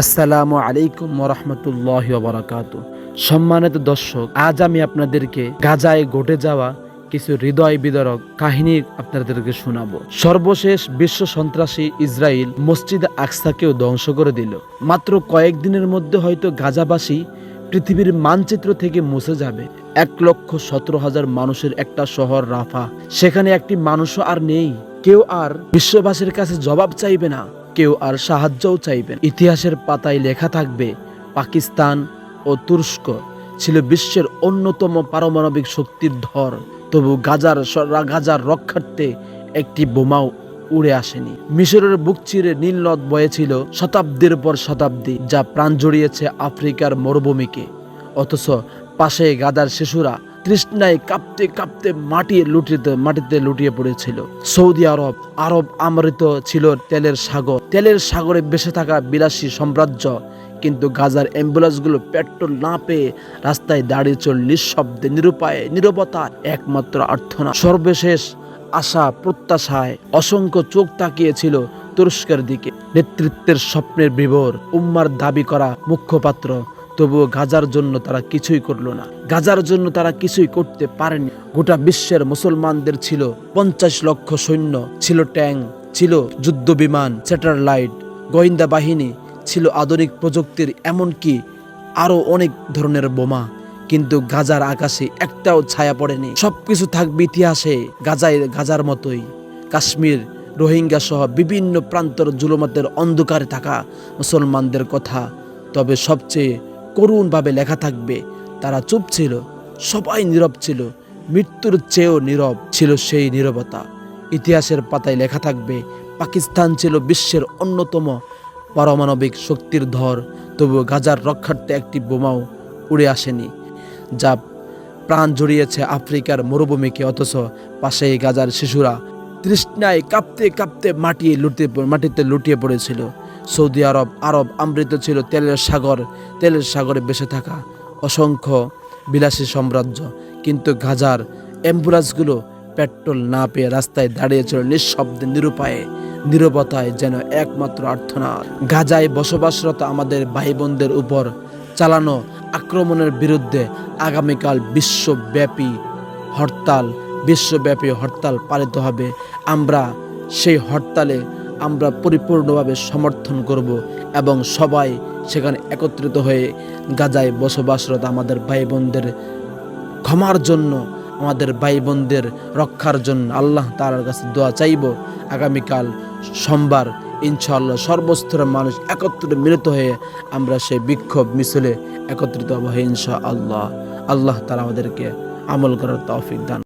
আসসালামু আলাইকুম রহমতুল্লাহ বারাকাতু সম্মানিত দর্শক, আজ আমি আপনাদেরকে গাজায় ঘটে যাওয়া কিছু হৃদয় বিদারক কাহিনী আপনাদেরকে শোনাবো। সর্বশেষ বিশ্ব সন্ত্রাসী ইসরায়েল মসজিদ আকসাকেও ধ্বংস করে দিল। মাত্র কয়েকদিনের মধ্যে হয়তো গাজাবাসী পৃথিবীর মানচিত্র থেকে মুছে যাবে। এক লক্ষ সতেরো হাজার মানুষের একটা শহর রাফা। সেখানে একটি মানুষও আর নেই। কেউ আর বিশ্ববাসীর কাছে জবাব চাইবে না। কেউ আর সাহায্যও চাইবেন ইতিহাসের পাতায় লেখা থাকবে, পাকিস্তান ও তুরস্ক ছিল বিশ্বের অন্যতম পারমাণবিক শক্তির ধর। তবু গাজার গাজার রক্ষার্থে একটি বোমাও উড়ে আসেনি। মিশরের বুক চিরে নীল নদ বয়েছিল শতাব্দীর পর শতাব্দী, যা প্রাণ জড়িয়েছে আফ্রিকার মরুভূমিকে। অথচ পাশে গাদার শিশুরা তৃষ্ণায় কাঁপতে কাঁপতে মাটি লুটিতে মাটিতে লুটিয়ে পড়েছিল। সৌদি আরব আরব আমৃত ছিল তেলের সাগর। তেলের সাগরে বেসে থাকা বিলাসী সাম্রাজ্য, কিন্তু গাজার অ্যাম্বুলেন্সগুলো পেট্রোল না পেয়ে রাস্তায় দাঁড়িয়ে চল নিঃশব্দে, নিরুপায়ে নিরবতা একমাত্র আর্থনা। সর্বশেষ আশা প্রত্যাশায় অসংখ্য চোখ তাকিয়েছিল তুরস্কের দিকে। নেতৃত্বের স্বপ্নের বিবর উম্মার দাবি করা মুখ্যপাত্র তবুও গাজার জন্য তারা কিছুই করল না। গাজার জন্য তারা কিছুই করতে পারেনি। গোটা বিশ্বের মুসলমানদের ছিল পঞ্চাশ লক্ষ সৈন্য, ছিল ট্যাঙ্ক, ছিল যুদ্ধ বিমান স্যাটেলাইট, গোয়েন্দা বাহিনী, ছিল আধুনিক প্রযুক্তির, এমনকি আরও অনেক ধরনের বোমা। কিন্তু গাজার আকাশে একটাও ছায়া পড়েনি। সবকিছু থাকবে ইতিহাসে, গাজায়, গাজার মতোই। কাশ্মীর, রোহিঙ্গা সহ বিভিন্ন প্রান্তর জুলুমাতের অন্ধকারে থাকা মুসলমানদের কথা। তবে সবচেয়ে করুণভাবে লেখা থাকবে। তারা চুপ ছিল, সবাই নীরব ছিল, মৃত্যুর চেয়েও নীরব ছিল সেই নীরবতা। ইতিহাসের পাতায় লেখা থাকবে, পাকিস্তান ছিল বিশ্বের অন্যতম পারমাণবিক শক্তির ধর তবু গাজার রক্ষার্থে একটি বোমাও উড়ে আসেনি, যা প্রাণ জড়িয়েছে আফ্রিকার মরুভূমিকে, অথচ পাশেই গাজার শিশুরা তৃষ্ণায় কাঁপতে কাঁপতে মাটি লুটিয়ে মাটিতে লুটিয়ে পড়েছিল। সৌদি আরব আরব আমৃত ছিল তেলের সাগর, তেলের সাগরে বেসে থাকা অসংখ্য বিলাসী সাম্রাজ্য। কিন্তু গাজার অ্যাম্বুলেন্সগুলো পেট্রোল না পেয়ে রাস্তায় দাঁড়িয়েছিল নিঃশব্দে, নিরুপায়ে, নিরবতায় যেন একমাত্র আর্থনাদ গাজায় বসবাসরত আমাদের ভাই বোনদের উপর চালানো আক্রমণের বিরুদ্ধে আগামীকাল বিশ্বব্যাপী হরতাল বিশ্বব্যাপী হরতাল পালিত হবে। আমরা সেই হরতালে আমরা পরিপূর্ণভাবে সমর্থন করব এবং সবাই সেখানে একত্রিত হয়ে গাজায় বসবাসরত আমাদের ভাই বোনদের ক্ষমার জন্য, আমাদের ভাই বোনদের রক্ষার জন্য আল্লাহ তাআলার কাছে দোয়া চাইব। আগামীকাল সোমবার ইনশাআল্লাহ সর্বস্তরের মানুষ একত্রে মিলিত হয়ে আমরা সেই বিক্ষোভ মিছিলে একত্রিত হব ইনশা আল্লাহ আল্লাহ তারা আমাদেরকে আমল করার তৌফিক দান।